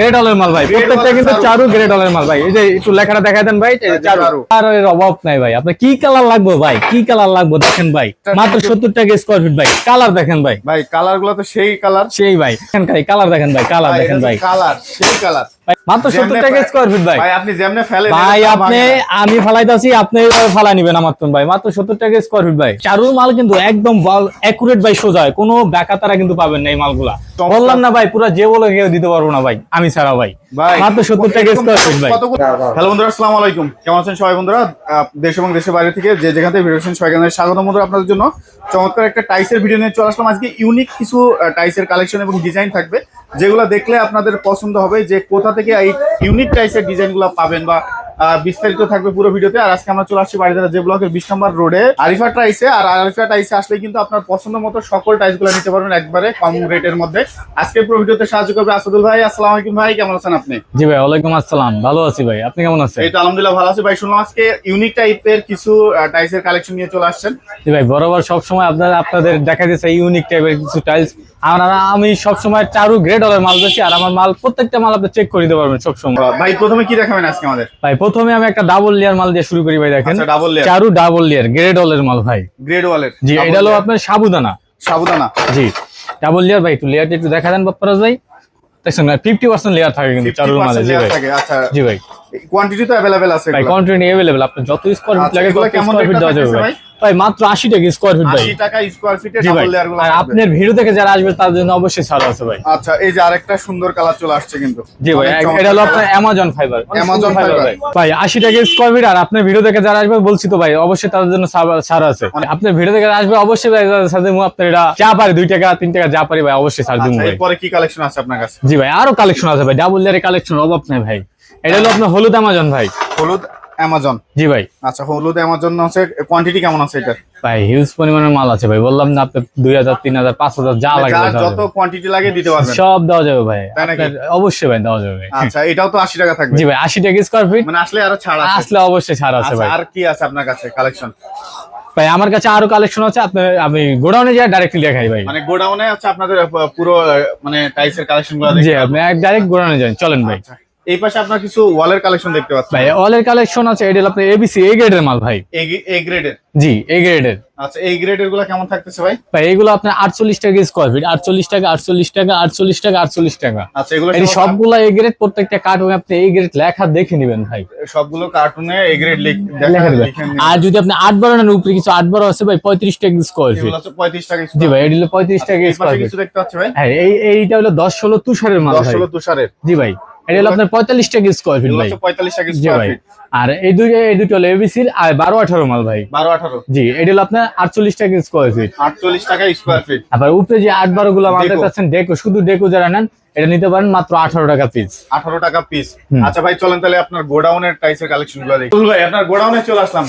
Grade হলের মাল ভাই প্রত্যেকটা কিন্তু চারু। গ্রেড হলের মাল ভাই। এই যে একটু লেখাটা দেখাই দেন ভাই চারু। চারু। আর এর অভাব নাই ভাই। আপনার কি কালার লাগবে ভাই? কি কালার লাগবে? দেখেন ভাই মাত্র সত্তর টাকা স্কোয়ার ফিট ভাই। কালার দেখেন ভাই। ভাই কালারগুলো তো সেই কালার সেই ভাই। কালার দেখেন ভাই কালার দেখেন ভাই। কালার সেই কালার মাত্র সত্তর টাকা স্কোয়ার ফিট ভাই। ভাই আপনি যেমনে ফেলেন ভাই আপনি আমি ফালাইতেছি আপনি এভাবে ফালাই নিবেন আমার তো ভাই। মাত্র সত্তর টাকা স্কোয়ার ফিট ভাই। চারুর মাল কিন্তু একদম একুরেট ভাই সোজা কোনো ব্যাকাতারা কিন্তু পাবেন না এই মালগুলা। বললাম না ভাই পুরো যে বলে কেউ দিতে পারব না ভাই। আমি ছাড়া ভাই। ভাই মাত্র সত্তর টাকা এরকম ফিট ভাই। হ্যালো বন্ধুরা আসসালামু আলাইকুম। কেমন আছেন সবাই বন্ধুরা? দেশ এবং দেশের বাইরে থেকে যে যেখান থেকে ভিডিও দেখছেন সবাইকে স্বাগত বন্ধুরা আপনাদের জন্য। চমৎকার একটা টাইসের ভিডিও নিয়ে চলে আসলাম। আজকে ইউনিক কিছু টাইসের কালেকশন এবং ডিজাইন থাকবে। যেগুলো দেখলে আপনাদের পছন্দ হবে যে কোথা থেকে এই ইউনিক টাইসের ডিজাইনগুলো পাবেন বা বিস্তারিত থাকবে পুরো ভিডিওতে। আর আজকে আমরা চলে আসছি বাড়িতে যে ব্লকের বিশ নম্বর রোডে। আরিফা টাইসে আর আরিফা টাইসে আসলে কিন্তু আপনার পছন্দ মতো সকল টাইসগুলো নিতে পারবেন একবারে কম রেটের মধ্যে। আজকে পুরো ভিডিওতে সাহায্য করবে আসাদুল ভাই। আসসালামু আলাইকুম ভাই কেমন আছেন আপনি? জি ভাই ওয়ালাইকুম আসসালাম। ভালো আছি ভাই আপনি কেমন আছেন? এই তো আলহামদুলিল্লাহ ভালো আছি ভাই। শুনলাম আজকে ইউনিক টাইপের কিছু টাইসের কালেকশন নিয়ে চলে আসছেন। জি ভাই বরাবর সবসময় আপনারা আপনাদের দেখা যাচ্ছে ইউনিক টাইপের কিছু টাইলস আর আমি সবসময় চারু গ্রেড হলের মাল বেশি আর আমার মাল প্রত্যেকটা মাল আপনি চেক করে দিতে পারবেন সবসময়। ভাই প্রথমে কি দেখাবেন আজকে আমাদের? ভাই প্রথমে আমি একটা ডাবল লেয়ার মাল দিয়ে শুরু করি ভাই দেখেন আচ্ছা ডাবল লেয়ার চারু ডাবল লেয়ার গ্রেড হলের মাল ভাই গ্রেড ওয়ালের জি এটা হলো আপনার সাবুদানা সাবুদানা জি ডাবল লেয়ার ভাই একটু লেয়ারটা একটু দেখা দেন বাপ্পারাজ ভাই দেখছেন না ফিফটি পার্সেন্ট লেয়ার থাকে কিন্তু চারুর মালে 50% জি লেয়ার ভাই থাকে আচ্ছা জি ভাই কোয়ান্টিটি তো अवेलेबल আছে ভাই এগুলো। কন্টিনিউ অ্যাভেলেবল আপনার যত স্কোয়ার ফিট আচ্ছা, লাগে এগুলো তত কেমন স্কোয়ার ফিট রেটটা দেওয়া যাবে থাকতেছে ভাই ভাই মাত্র আশি টাকা স্কোয়ার ফিট ভাই। 80 টাকা স্কয়ার ফিটে ডাবল লেয়ারগুলো আর আপনার ভিডিও থেকে যারা আসবে তার জন্য অবশ্যই ছাড় আছে ভাই। আচ্ছা এই যে আরেকটা সুন্দর কালার চলে আসছে কিন্তু। জি ভাই এটা হলো আপনার অ্যামাজন ফাইবার Amazon fiber। ভাই। ভাই আশি টাকা স্কোয়ার ফিট আর আপনার ভিডিও থেকে যারা আসবে বলছি তো ভাই অবশ্যই তাদের জন্য ছাড়- আছে। আপনার ভিডিও থেকে আসবে অবশ্যই ভাই সাথে মু আপনার এটা যা পারি দুই টাকা তিন টাকা যা পারি ভাই অবশ্যই ছাড় দিব আচ্ছা ভাই। এরপরে কি কালেকশন আছে আপনার কাছে? জি ভাই আরও কালেকশন আছে ভাই ডাবল লেয়ারের কালেকশন অভাব নাই ভাই। এটা হলো আপনার হলুদ অ্যামাজন ভাই। হলুদ অ্যামাজন জি ভাই। আচ্ছা হলুদ অ্যামাজন আছে কোয়ান্টিটি কেমন আছে এটা ভাই হিউজ পরিমাণের মাল আছে ভাই। বললাম না আপনার দুই হাজার তিন হাজার পাঁচ হাজার যা লাগে যার ভাই দেওয়া যত কোয়ান্টিটি লাগে দিতে পারবেন। সব দেওয়া যাবে ভাই। অবশ্যই ভাই দেওয়া যাবে আচ্ছা এটাও তো 80 টাকা থাকবে। জি ভাই আশি টাকা স্কোয়ার ফিট মানে আসলে আরও ছাড় আছে। আসলে অবশ্যই ছাড় আছে আচ্ছা ভাই। আর কি আছে আপনার কাছে কালেকশন ভাই আমার কাছে আরও কালেকশন আছে আপনি আমি গোডাউনে যাই ডাইরেক্টলি দেখাই ভাই। মানে গোডাউনে আছে আপনাদের পুরো মানে টাইসের কালেকশনগুলো জি দেখতে আপনি ডাইরেক্ট গোডাউনে যান চলেন ভাই। আচ্ছা, এই পাশে আপনার কিছু ওয়ালের কালেকশন দেখতে পাচ্ছেন। ভাই অলের কালেকশন আছে এটা আপনার এবিসি এ গ্রেডের মাল ভাই। এ গ্রেডের জি এ গ্রেডের আচ্ছা এই গ্রেডেরগুলো কেমন থাকতেছে ভাই? ভাই এগুলো আপনার আটচল্লিশ টাকা স্কোয়ার ফিট আটচল্লিশ টাকা আটচল্লিশ টাকা আটচল্লিশ টাকা আটচল্লিশ টাকা। আচ্ছা এগুলো এই সব- সবগুলা এ গ্রেড প্রত্যেকটা কার্টুনে আপনি এই গ্রেড লেখা দেখে নেবেন ভাই। সবগুলো কার্টুনে এ গ্রেড লেখা দেবেন আর যদি আপনি আট বারের উপরে কিছু আট বারো আছে ভাই পঁয়ত্রিশ টাকা স্কোয়ার ফিট এগুলো 35 টাকা জি ভাই এটা হলো পঁয়ত্রিশ টাকা স্কোয়ার ফিট কিছু দেখতে পাচ্ছি ভাই। হ্যাঁ এই এইটা হলো দশ ষোলো তুষারের মাল 10 16 তুষারের। জি ভাই। এটা হলো আপনার পঁয়তাল্লিশ টাকা স্কোয়ার ফিট ভাই। হচ্ছে 45 টাকা স্কয়ার ফিট আর এই দুই এই দুটো হলো এবিসির আর বারো আঠারো মাল ভাই। 12 18 জি এটা হলো আপনার আটচল্লিশ টাকা স্কোয়ার ফিট 48 টাকা স্কয়ার ফিট আবার উপরে যে আট বারো গুলো আমাদের কাছে ডেকো শুধু ডেকো যারা নেন এটা নিতে পারেন মাত্র আঠারো টাকা পিস 18 টাকা পিস আচ্ছা ভাই চলেন তাহলে আপনার গোডাউনের টাইসের কালেকশনগুলো দেখি। তুল ভাই আপনার গোডাউনে চলে আসলাম।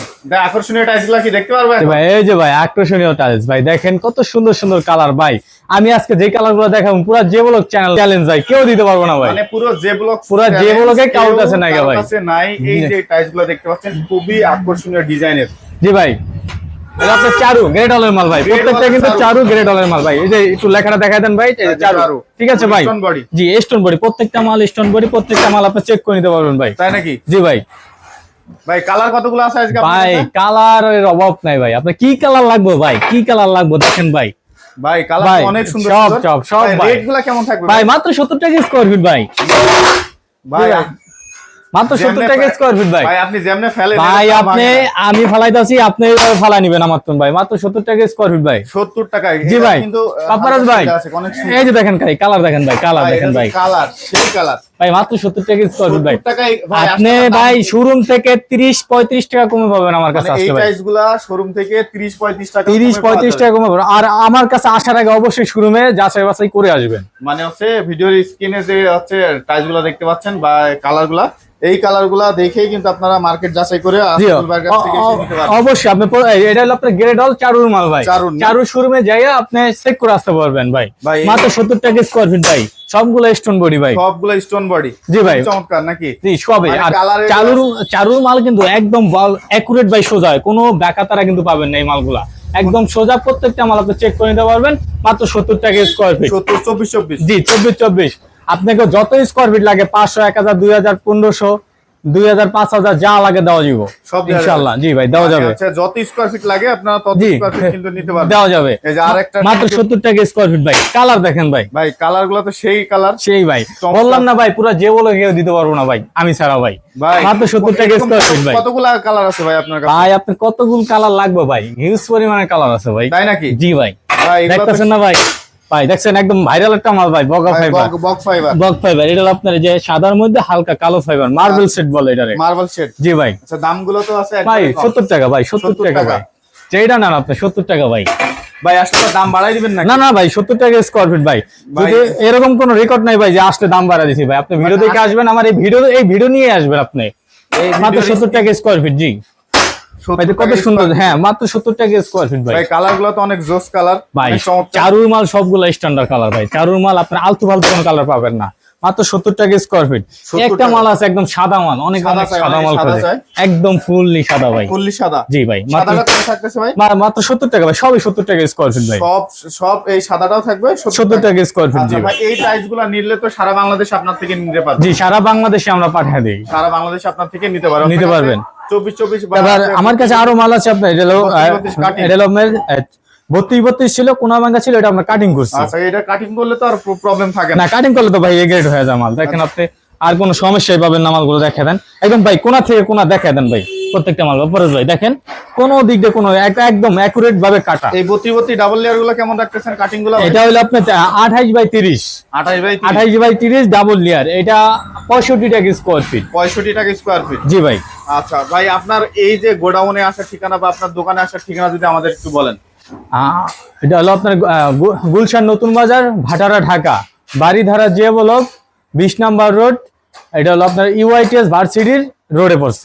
আকর্ষণীয় টাইসগুলো কি দেখতে পারবেন? ভাই এই যে ভাই আকর্ষণীয় টাইলস ভাই দেখেন কত সুন্দর সুন্দর কালার ভাই। আমি আজকে যে কালারগুলো দেখাবো পুরো যে ব্লক চ্যানেল চ্যালেঞ্জ ভাই। কেউ দিতে পারব না ভাই। মানে পুরো যে ব্লক পুরো যে ব্লকে কাছে নাই গা ভাই। কাছে নাই। এই যে টাইসগুলো দেখতে পাচ্ছেন খুবই আকর্ষণীয় ডিজাইনের জি ভাই। এটা আপনার চারু গ্রেড হলের মাল ভাই। প্রত্যেকটা কিন্তু চারু। চারু গ্রেড মাল ভাই। এই যে একটু লেখাটা দেখা দেন ভাই চারু। চারু। ঠিক আছে ভাই। জি স্টোন বডি প্রত্যেকটা মাল স্টোন বডি প্রত্যেকটা মাল আপনি চেক করে নিতে পারবেন ভাই। তাই নাকি? জি ভাই। ভাই কালার কতগুলো আছে আজকে ভাই কালারের অভাব নাই ভাই। আপনার কি কালার লাগবে ভাই? কি কালার লাগবে দেখেন ভাই। ভাই কালার অনেক সুন্দর সব। সব, সব কেমন থাকবে ভাই মাত্র সত্তর টাকা স্কোয়ার ফিট ভাই। ভাই, মাত্র সত্তর যেমনে টাকা ফে- স্কোয়ার ফিট ভাই। ভাই আপনি যেমনে ফেলেন ভাই আপনি আমি ফালাইতাছি আপনি এইভাবে ফালাই নিবেন আমার তো ভাই। মাত্র সত্তর টাকা স্কোয়ার ফিট ভাই। 70 টাকা জি ভাই। কিন্তু পাপারাজ ভাই এই যে দেখেন ভাই কালার দেখেন ভাই কালার দেখেন ভাই। কালার সেই কালার ভাই মাত্র সত্তর টাকা স্কোয়ার ফিট ভাই। 70 টাকায় ভাই আপনি ভাই শোরুম থেকে তিরিশ পঁয়ত্রিশ টাকা কমে পাবেন আমার কাছে মানে শোরুম থেকে 30 35 টাকা তিরিশ পঁয়ত্রিশ টাকা কমে পাবেন। আর আমার কাছে আসার আগে অবশ্যই শোরুমে যাচাই বাছাই করে আসবেন। মানে হচ্ছে ভিডিওর স্ক্রিনে যে হচ্ছে টাইসগুলা দেখতে পাচ্ছেন বা কালারগুলা এই কালারগুলা দেখেই কিন্তু আপনারা মার্কেট যাচাই করে অবশ্যই আপনি এটা হলো আপনার গ্রেড হল চারুর মাল ভাই। চারুর শোরুমে যাইয়া আপনি চেক করে আসতে পারবেন ভাই। ভাই, মাত্র সত্তর টাকা স্কোয়ার ফিট ভাই। সবগুলো স্টোন বডি ভাই। সবগুলো স্টোন বডি জি ভাই। চমৎকার নাকি? জি সবই। মানে আর চারুর মাল কিন্তু একদম অ্যাকুরেট ভাই সোজা হয়। কোনো ব্যাকাতারা কিন্তু পাবেন না এই মালগুলা। একদম সোজা প্রত্যেকটা মাল আপনি চেক করে নিতে পারবেন। মাত্র সত্তর টাকা স্কোয়ার ফিট 70 24 24 জি চব্বিশ চব্বিশ। আপনাকে যত স্কোয়ার ফিট লাগে পাঁচশো এক হাজার দুই হাজার পনেরোশো দুই হাজার পাঁচ হাজার যা লাগে দেওয়া যাব। সব দেওয়া যাবে। ইনশাল্লাহ। জি ভাই দেওয়া যাবে। আচ্ছা যত স্কোয়ার ফিট লাগে আপনারা তত স্কোয়ার ফিট কিন্তু নিতে পারবেন। দেওয়া যাবে। এই যে আরেকটা মাত্র সত্তর টাকা স্কোয়ার ফিট ভাই। কালার দেখেন ভাই। ভাই কালারগুলো তো সেই কালার সেই ভাই। বললাম না ভাই পুরো যে বলে কেউ দিতে পারব না ভাই। আমি ছাড়া ভাই। মাত্র সত্তর টাকা স্কোয়ার ফিট ভাই। কতগুলা কালার আছে ভাই আপনার ভাই আপনার কতগুলো কালার লাগবে ভাই? হিউজ পরিমাণে কালার আছে ভাই। তাই নাকি? জি ভাই। ভাই দেখতেছেন না ভাই? ভাই দেখছেন একদম ভাইরাল একটা মাল ভাই বগা ফাইবার বক ফাইবার বক ফাইবার এটা আপনার যে সাদার মধ্যে হালকা কালো ফাইবার মার্বেল সেট বলে এটারে। মার্বেল শেড জি ভাই। আচ্ছা দামগুলো তো আছে ভাই একদমই কম। সত্তর টাকা ভাই 70 টাকা। ভাই। যেটা না আপনি সত্তর টাকা ভাই। ভাই আসলে দাম বাড়াই দিবেন না না না ভাই সত্তর টাকা স্কোয়ার ফিট ভাই। যদি এরকম কোন রেকর্ড নাই ভাই যে আসলে দাম বাড়া দিছি ভাই আপনি ভিডিও দেখে আসবেন আমার এই ভিডিও এই ভিডিও নিয়ে আসবেন আপনি। এই মাত্র ভিডিওর সত্তর টাকা স্কোয়ার ফিট জি। কত সুন্দর। হ্যাঁ মাত্র সত্তর টাকা স্কোয়ার ফিট ভাই। ভাই কালারগুলো তো অনেক জোস কালার ভাই চারুর মাল সবগুলো স্ট্যান্ডার্ড কালার ভাই। চারুর মাল আপনার আলতু ফালতু কোনো কালার পাবেন না। মাত্র সত্তর টাকা স্কোয়ার ফিট একটা মাল আছে একদম সাদা মাল অনেক সাদা অনেক সাদা মাল একদম ফুললি সাদা ভাই। ফুললি সাদা। জি ভাই মাত্র সত্তর টাকা ভাই সবই সত্তর টাকা স্কোয়ার ফিট ভাই। সব সব এই সাদাটাও থাকবে? সত্তর টাকা। স্কোয়ার ফিট আচ্ছা জি ভাই। ভাই এই প্রাইসগুলা নিলে তো সারা বাংলাদেশ আপনার থেকে নিতে পারবে। জি সারা বাংলাদেশে আমরা পাঠিয়ে দিই। সারা বাংলাদেশ আপনার থেকে নিতে পারবে। নিতে পারবেন। চব্বিশ চব্বিশ আমার কাছে আরও মাল আছে আপনার এটা হলো। এটা হলো আপনার বত্রিশ বত্রিশ ছিল কোনা ভাঙ্গা ছিল এটা আমরা কাটিং করছি। আচ্ছা এটা কাটিং করলে তো আর প্রবলেম থাকে না। কাটিং করলে তো ভাই এ গ্রেড হয়ে যায় মাল। দেখেন আপনি আর কোনো সমস্যাই পাবেন না মালগুলো দেখে দেন। একদম ভাই কোনা থেকে কোনা দেখে দেন ভাই প্রত্যেকটা মাল পরেশ ভাই। দেখেন কোনো দিক দিয়ে কোনো এক- একদম অ্যাকুরেট ভাবে কাটা। এই বত্রি বত্রি ডাবল লেয়ারগুলো কেমন রাখতেছেন কাটিংগুলো? এটা হলো আপনার আঠাইশ বাই তিরিশ। আঠাশ বাই আঠাইশ বাই তিরিশ ডাবল লেয়ার এটা পঁয়ষট্টি টাকা স্কোয়ার ফিট পঁয়ষট্টি টাকা স্কোয়ার ফিট জি ভাই। আচ্ছা ভাই আপনার এই যে গোডাউনে আসার ঠিকানা বা আপনার দোকানে আসার ঠিকানা যদি আমাদের একটু বলেন। এটা হলো আপনার গুলশান নতুন বাজার, ভাটারা ঢাকা। বাড়িধারা যে ব্লক, বিশ নাম্বার রোড, এটা হলো আপনার ইউআইটিএস ভার্সিটির রোডে পড়ছে।